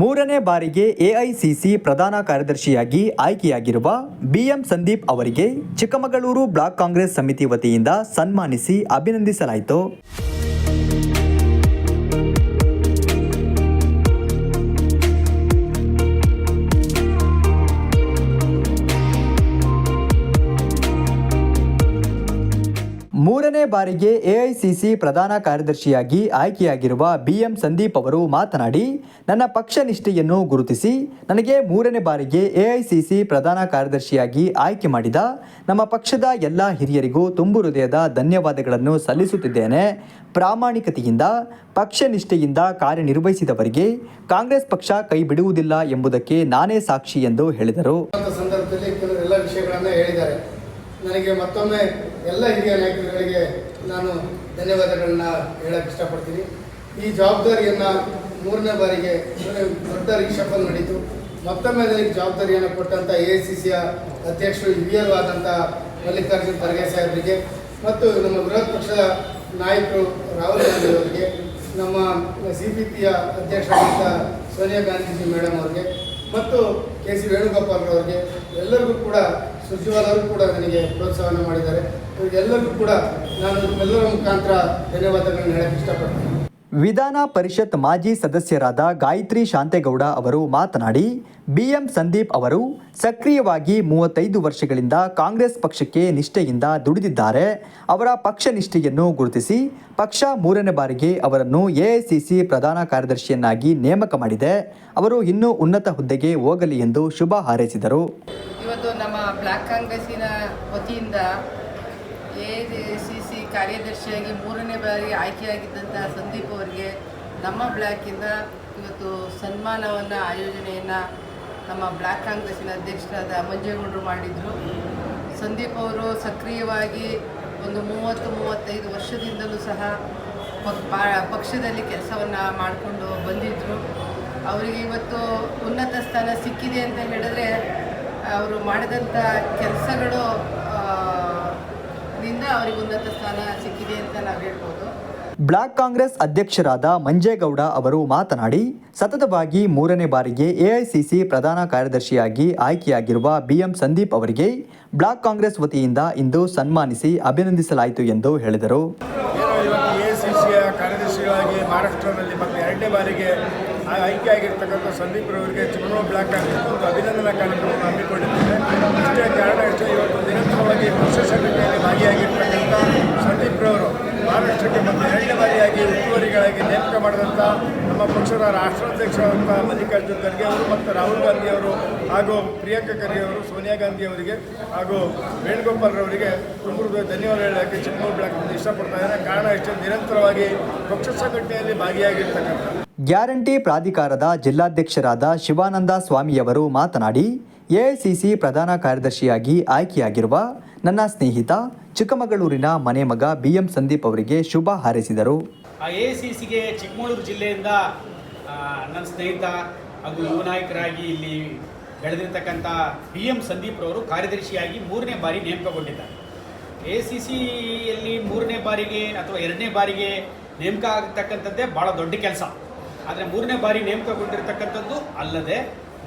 ಮೂರನೇ ಬಾರಿಗೆ ಎಐಸಿಸಿ ಪ್ರಧಾನ ಕಾರ್ಯದರ್ಶಿಯಾಗಿ ಆಯ್ಕೆಯಾಗಿರುವ ಬಿಎಂ ಸಂದೀಪ್ ಅವರಿಗೆ ಚಿಕ್ಕಮಗಳೂರು ಬ್ಲಾಕ್ ಕಾಂಗ್ರೆಸ್ ಸಮಿತಿ ವತಿಯಿಂದ ಸನ್ಮಾನಿಸಿ ಅಭಿನಂದಿಸಲಾಯಿತು. ಬಾರಿಗೆ ಎಐಸಿಸಿ ಪ್ರಧಾನ ಕಾರ್ಯದರ್ಶಿಯಾಗಿ ಆಯ್ಕೆಯಾಗಿರುವ ಬಿಎಂ ಸಂದೀಪ್ ಅವರು ಮಾತನಾಡಿ, ನನ್ನ ಪಕ್ಷ ನಿಷ್ಠೆಯನ್ನು ಗುರುತಿಸಿ, ನನಗೆ ಮೂರನೇ ಬಾರಿಗೆ ಎಐಸಿಸಿ ಪ್ರಧಾನ ಕಾರ್ಯದರ್ಶಿಯಾಗಿ ಆಯ್ಕೆ ಮಾಡಿದ ನಮ್ಮ ಪಕ್ಷದ ಎಲ್ಲ ಹಿರಿಯರಿಗೂ ತುಂಬು ಹೃದಯದ ಧನ್ಯವಾದಗಳನ್ನು ಸಲ್ಲಿಸುತ್ತಿದ್ದೇನೆ. ಪ್ರಾಮಾಣಿಕತೆಯಿಂದ, ಪಕ್ಷ ನಿಷ್ಠೆಯಿಂದ ಕಾರ್ಯನಿರ್ವಹಿಸಿದವರಿಗೆ ಕಾಂಗ್ರೆಸ್ ಪಕ್ಷ ಕೈ ಬಿಡುವುದಿಲ್ಲ ಎಂಬುದಕ್ಕೆ ನಾನೇ ಸಾಕ್ಷಿ ಎಂದು ಹೇಳಿದರು. ಸಂದರ್ಭದಲ್ಲಿ ಎಲ್ಲ ವಿಷಯಗಳನ್ನು ಹೇಳಿದ್ದಾರೆ. ನನಗೆ ಮತ್ತೊಮ್ಮೆ ಎಲ್ಲ ಹಿರಿಯ ನಾಯಕರುಗಳಿಗೆ ನಾನು ಧನ್ಯವಾದಗಳನ್ನ ಹೇಳಕ್ಕೆ ಇಷ್ಟಪಡ್ತೀನಿ. ಈ ಜವಾಬ್ದಾರಿಯನ್ನು ಮೂರನೇ ಬಾರಿಗೆ ದೊಡ್ಡ ರಿಷಫಲ್ ನಡೀತು ಮತ್ತೊಮ್ಮೆ ನನಗೆ ಜವಾಬ್ದಾರಿಯನ್ನು ಕೊಟ್ಟಂಥ ಎ ಸಿ ಸಿಯ ಅಧ್ಯಕ್ಷರು ಹಿರಿಯರು ಆದಂಥ ಮಲ್ಲಿಕಾರ್ಜುನ್ ಖರ್ಗೆ ಸಾಹೇಬರಿಗೆ ಮತ್ತು ನಮ್ಮ ವಿರೋಧ ಪಕ್ಷದ ನಾಯಕರು ರಾಹುಲ್ ಗಾಂಧಿ ಅವರಿಗೆ, ನಮ್ಮ ಸಿ ಪಿ ಪಿಯ ಅಧ್ಯಕ್ಷರಾದಂಥ ಸೋನಿಯಾ ಗಾಂಧೀಜಿ ಮೇಡಮ್ ಅವರಿಗೆ, ಮತ್ತು ಕೆ ಸಿ ವೇಣುಗೋಪಾಲ್ ಅವರಿಗೆ ಎಲ್ಲರಿಗೂ ಕೂಡ ಸುರ್ಜೇವಾಲ್ ಕೂಡ ನನಗೆ ಪ್ರೋತ್ಸಾಹನ ಮಾಡಿದ್ದಾರೆ. ಇವರಿಗೆಲ್ಲರಿಗೂ ಕೂಡ ನಾನು ಎಲ್ಲರ ಮುಖಾಂತರ ಧನ್ಯವಾದಗಳನ್ನು ಹೇಳಕ್ಕೆ ಇಷ್ಟಪಡ್ತೀನಿ. ವಿಧಾನ ಪರಿಷತ್ ಮಾಜಿ ಸದಸ್ಯರಾದ ಗಾಯತ್ರಿ ಶಾಂತೇಗೌಡ ಅವರು ಮಾತನಾಡಿ ಬಿಎಂ ಸಂದೀಪ್ ಅವರು ಸಕ್ರಿಯವಾಗಿ ಮೂವತ್ತೈದು ವರ್ಷಗಳಿಂದ ಕಾಂಗ್ರೆಸ್ ಪಕ್ಷಕ್ಕೆ ನಿಷ್ಠೆಯಿಂದ ದುಡಿದಿದ್ದಾರೆ. ಅವರ ಪಕ್ಷ ನಿಷ್ಠೆಯನ್ನು ಗುರುತಿಸಿ ಪಕ್ಷ ಮೂರನೇ ಬಾರಿಗೆ ಅವರನ್ನು ಎಐಸಿಸಿ ಪ್ರಧಾನ ಕಾರ್ಯದರ್ಶಿಯನ್ನಾಗಿ ನೇಮಕ ಮಾಡಿದೆ. ಅವರು ಇನ್ನೂ ಉನ್ನತ ಹುದ್ದೆಗೆ ಹೋಗಲಿ ಎಂದು ಶುಭ ಹಾರೈಸಿದರು. ಇವತ್ತು ನಮ್ಮ ಬ್ಲಾಕ್ ಕಾಂಗ್ರೆಸ್ಸಿನ ವತಿಯಿಂದ ಎ ಸಿ ಸಿ ಕಾರ್ಯದರ್ಶಿಯಾಗಿ ಮೂರನೇ ಬಾರಿ ಆಯ್ಕೆಯಾಗಿದ್ದಂತಹ ಸಂದೀಪ್ ಅವರಿಗೆ ನಮ್ಮ ಬ್ಲ್ಯಾಕಿಂದ ಇವತ್ತು ಸನ್ಮಾನವನ್ನು, ಆಯೋಜನೆಯನ್ನು ನಮ್ಮ ಬ್ಲಾಕ್ ಕಾಂಗ್ರೆಸ್ಸಿನ ಅಧ್ಯಕ್ಷರಾದ ಮಂಜೇಗೌಡರು ಮಾಡಿದರು. ಸಂದೀಪ್ ಅವರು ಸಕ್ರಿಯವಾಗಿ ಒಂದು ಮೂವತ್ತು, ಮೂವತ್ತೈದು ವರ್ಷದಿಂದಲೂ ಸಹ ಪಕ್ಷದಲ್ಲಿ ಕೆಲಸವನ್ನು ಮಾಡಿಕೊಂಡು ಬಂದಿದ್ದರು ಅವರಿಗೆ ಇವತ್ತು ಉನ್ನತ ಸ್ಥಾನ ಸಿಕ್ಕಿದೆ ಅಂತ ಹೇಳಿದ್ರೆ, ಅವರು ಮಾಡಿದಂಥ ಕೆಲಸಗಳು ನಿಂದ ಅವರಿಗೆ ಉನ್ನತ ಸ್ಥಾನ ಸಿಕ್ಕಿದೆ ಅಂತ ನಾವು ಹೇಳ್ಬೋದು. ಬ್ಲಾಕ್ ಕಾಂಗ್ರೆಸ್ ಅಧ್ಯಕ್ಷರಾದ ಮಂಜೇಗೌಡ ಅವರು ಮಾತನಾಡಿ ಸತತವಾಗಿ ಮೂರನೇ ಬಾರಿಗೆ ಎಐಸಿಸಿ ಪ್ರಧಾನ ಕಾರ್ಯದರ್ಶಿಯಾಗಿ ಆಯ್ಕೆಯಾಗಿರುವ ಬಿಎಂ ಸಂದೀಪ್ ಅವರಿಗೆ ಬ್ಲಾಕ್ ಕಾಂಗ್ರೆಸ್ ವತಿಯಿಂದ ಇಂದು ಸನ್ಮಾನಿಸಿ ಅಭಿನಂದಿಸಲಾಯಿತು ಎಂದು ಹೇಳಿದರು. ಎಐಸಿಸಿಯ ಕಾರ್ಯದರ್ಶಿಗಳಾಗಿ ಮಹಾರಾಷ್ಟ್ರದಲ್ಲಿ ಮತ್ತೆ ಎರಡನೇ ಬಾರಿಗೆ ಆಯ್ಕೆಯಾಗಿರ್ತಕ್ಕಂಥ ಸಂದೀಪ್ ಅವರಿಗೆ ಚಿಕ್ಕಮಗಳೂರು ಬ್ಲಾಕ್ ಕಾಂಗ್ರೆಸ್ ಒಂದು ಅಭಿನಂದನಾ ಕಾರ್ಯಕ್ರಮವನ್ನು ಹಮ್ಮಿಕೊಂಡಿದ್ದೇವೆ ಇಷ್ಟೇ ಕಾರಣ ಇಷ್ಟೇ ಇವತ್ತು ನಿರಂತರವಾಗಿ ಪಕ್ಷ ಸಂಘಟನೆಯಲ್ಲಿ ಭಾಗಿಯಾಗಿರ್ತಕ್ಕಂಥ ಸಂದೀಪ್ ರವರು ಮಹಾರಾಷ್ಟ್ರಕ್ಕೆ ಮತ್ತೆ ಎರಡನೇ ಬಾರಿಯಾಗಿ ಉಸ್ತುವಾರಿಗಳಾಗಿ ನೇಮಕ ಮಾಡಿದಂಥ ನಮ್ಮ ಪಕ್ಷದ ರಾಷ್ಟ್ರಾಧ್ಯಕ್ಷ ಮಲ್ಲಿಕಾರ್ಜುನ್ ಖರ್ಗೆ ಅವರು ಮತ್ತು ರಾಹುಲ್ ಗಾಂಧಿ ಅವರು ಹಾಗೂ ಪ್ರಿಯಾಂಕಾ ಖರ್ಗೆ ಅವರು, ಸೋನಿಯಾ ಗಾಂಧಿ ಅವರಿಗೆ ಹಾಗೂ ವೇಣುಗೋಪಾಲ್ ರವರಿಗೆ ತುಂಬ ಧನ್ಯವಾದ ಹೇಳೋಕ್ಕೆ ಚಿಕ್ಕಮಗಳೂರು ಬ್ಲಾಕ್ ಇಷ್ಟಪಡ್ತಾ ಇದ್ದಾರೆ ಕಾರಣ ಇಷ್ಟೇ, ನಿರಂತರವಾಗಿ ಪಕ್ಷ ಸಂಘಟನೆಯಲ್ಲಿ ಭಾಗಿಯಾಗಿರ್ತಕ್ಕಂಥ ಗ್ಯಾರಂಟಿ ಪ್ರಾಧಿಕಾರದ ಜಿಲ್ಲಾಧ್ಯಕ್ಷರಾದ ಶಿವಾನಂದ ಸ್ವಾಮಿಯವರು ಮಾತನಾಡಿ, ಎಐಸಿಸಿ ಪ್ರಧಾನ ಕಾರ್ಯದರ್ಶಿಯಾಗಿ ಆಯ್ಕೆಯಾಗಿರುವ ನನ್ನ ಸ್ನೇಹಿತ ಚಿಕ್ಕಮಗಳೂರಿನ ಮನೆ ಮಗ ಬಿಎಂ ಸಂದೀಪ್ ಅವರಿಗೆ ಶುಭ ಹಾರೈಸಿದರು. ಎ ಸಿ ಚಿಕ್ಕಮಗಳೂರು ಜಿಲ್ಲೆಯಿಂದ ನನ್ನ ಸ್ನೇಹಿತ ಹಾಗೂ ಯುವ ನಾಯಕರಾಗಿ ಇಲ್ಲಿ ಬೆಳೆದಿರ್ತಕ್ಕಂಥ ಬಿ ಎಂ ಸಂದೀಪ್ ರವರು ಕಾರ್ಯದರ್ಶಿಯಾಗಿ ಮೂರನೇ ಬಾರಿ ನೇಮಕಗೊಂಡಿದ್ದಾರೆ. ಎ ಸಿ ಸಿಯಲ್ಲಿ ಮೂರನೇ ಬಾರಿಗೆ ಅಥವಾ ಎರಡನೇ ಬಾರಿಗೆ ನೇಮಕ ಆಗತಕ್ಕಂಥದ್ದೇ ಭಾಳ ದೊಡ್ಡ ಕೆಲಸ. ಆದರೆ ಮೂರನೇ ಬಾರಿ ನೇಮಕಗೊಂಡಿರ್ತಕ್ಕಂಥದ್ದು ಅಲ್ಲದೆ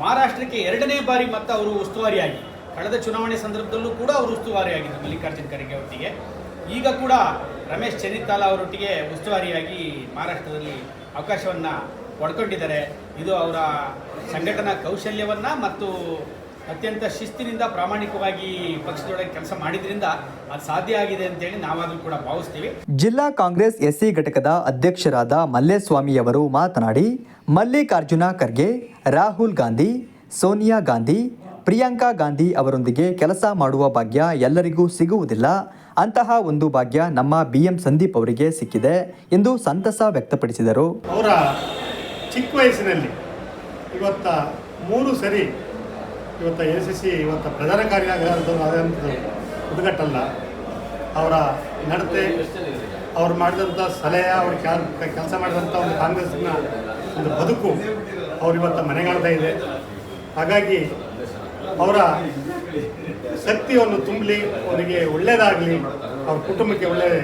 ಮಹಾರಾಷ್ಟ್ರಕ್ಕೆ ಎರಡನೇ ಬಾರಿ ಮತ್ತು ಅವರು ಉಸ್ತುವಾರಿಯಾಗಿ ಕಳೆದ ಚುನಾವಣೆ ಸಂದರ್ಭದಲ್ಲೂ ಕೂಡ ಅವರು ಉಸ್ತುವಾರಿಯಾಗಿದ್ದರು ಮಲ್ಲಿಕಾರ್ಜುನ ಖರ್ಗೆ ಒಟ್ಟಿಗೆ. ಈಗ ಕೂಡ ರಮೇಶ್ ಚೆನ್ನಿತ್ತಾಲ ಅವರೊಟ್ಟಿಗೆ ಉಸ್ತುವಾರಿಯಾಗಿ ಮಹಾರಾಷ್ಟ್ರದಲ್ಲಿ ಅವಕಾಶವನ್ನು ಪಡ್ಕೊಂಡಿದ್ದಾರೆ. ಇದು ಅವರ ಸಂಘಟನಾ ಕೌಶಲ್ಯವನ್ನು ಮತ್ತು ಅತ್ಯಂತ ಶಿಸ್ತಿನಿಂದ ಪ್ರಾಮಾಣಿಕವಾಗಿ ಪಕ್ಷದೊಳಗೆ ಕೆಲಸ ಮಾಡಿದ್ರಿಂದ ಅದು ಸಾಧ್ಯ ಆಗಿದೆ ಅಂತೇಳಿ ನಾವಾದರೂ ಕೂಡ ಭಾವಿಸ್ತೀವಿ. ಜಿಲ್ಲಾ ಕಾಂಗ್ರೆಸ್ ಎಸ್ಸಿ ಘಟಕದ ಅಧ್ಯಕ್ಷರಾದ ಮಲ್ಲೇಸ್ವಾಮಿಯವರು ಮಾತನಾಡಿ, ಮಲ್ಲಿಕಾರ್ಜುನ ಖರ್ಗೆ, ರಾಹುಲ್ ಗಾಂಧಿ, ಸೋನಿಯಾ ಗಾಂಧಿ ಪ್ರಿಯಾಂಕಾ ಗಾಂಧಿ ಅವರೊಂದಿಗೆ ಕೆಲಸ ಮಾಡುವ ಭಾಗ್ಯ ಎಲ್ಲರಿಗೂ ಸಿಗುವುದಿಲ್ಲ. ಅಂತಹ ಒಂದು ಭಾಗ್ಯ ನಮ್ಮ ಬಿ ಎಂ ಸಂದೀಪ್ ಅವರಿಗೆ ಸಿಕ್ಕಿದೆ ಎಂದು ಸಂತಸ ವ್ಯಕ್ತಪಡಿಸಿದರು. ಅವರ ಚಿಕ್ಕ ವಯಸ್ಸಿನಲ್ಲಿ ಇವತ್ತ ಮೂರು ಸರಿ ಇವತ್ತ ಎ ಸಿ ಸಿ ಇವತ್ತ ಪ್ರಧಾನ ಕಾರ್ಯದರ್ಶಿ ಆದಂಥದ್ದು ಉದ್ಘಾಟಲ್ಲ ಅವರ ನಡತೆ, ಅವ್ರು ಮಾಡಿದಂಥ ಸಲಹೆ, ಅವ್ರ ಕೆಲಸ ಮಾಡಿದಂಥ ಒಂದು ಕಾಂಗ್ರೆಸ್ನ ಒಂದು ಬದುಕು ಅವ್ರು ಇವತ್ತು ಮನೆಗಾಡ್ತಾ ಇದೆ. ಹಾಗಾಗಿ ಅವರ ಶಕ್ತಿಯನ್ನು ತುಂಬಲಿ ಅವರಿಗೆ ಒಳ್ಳೆಯದಾಗಲಿ ಅವ್ರ ಕುಟುಂಬಕ್ಕೆ ಒಳ್ಳೆಯ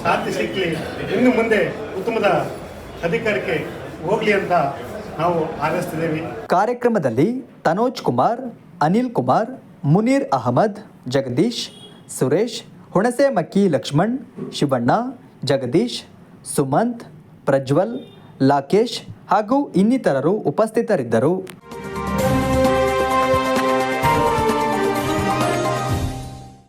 ಶಾಂತಿ ಸಿಕ್ಕಲಿ ಇನ್ನು ಮುಂದೆ ಉತ್ತಮದ ಅಧಿಕಾರಕ್ಕೆ ಹೋಗಲಿ ಅಂತ ನಾವು ಹಾರೈಸ್ತಿದ್ದೇವೆ ಕಾರ್ಯಕ್ರಮದಲ್ಲಿ ತನೋಜ್ ಕುಮಾರ್, ಅನಿಲ್ ಕುಮಾರ್, ಮುನೀರ್ ಅಹಮದ್, ಜಗದೀಶ್, ಸುರೇಶ್ ಹುಣಸೆಮಕ್ಕಿ ಲಕ್ಷ್ಮಣ್, ಶಿವಣ್ಣ, ಜಗದೀಶ್, ಸುಮಂತ್, ಪ್ರಜ್ವಲ್, ಲಾಕೇಶ್ ಹಾಗೂ ಇನ್ನಿತರರು ಉಪಸ್ಥಿತರಿದ್ದರು.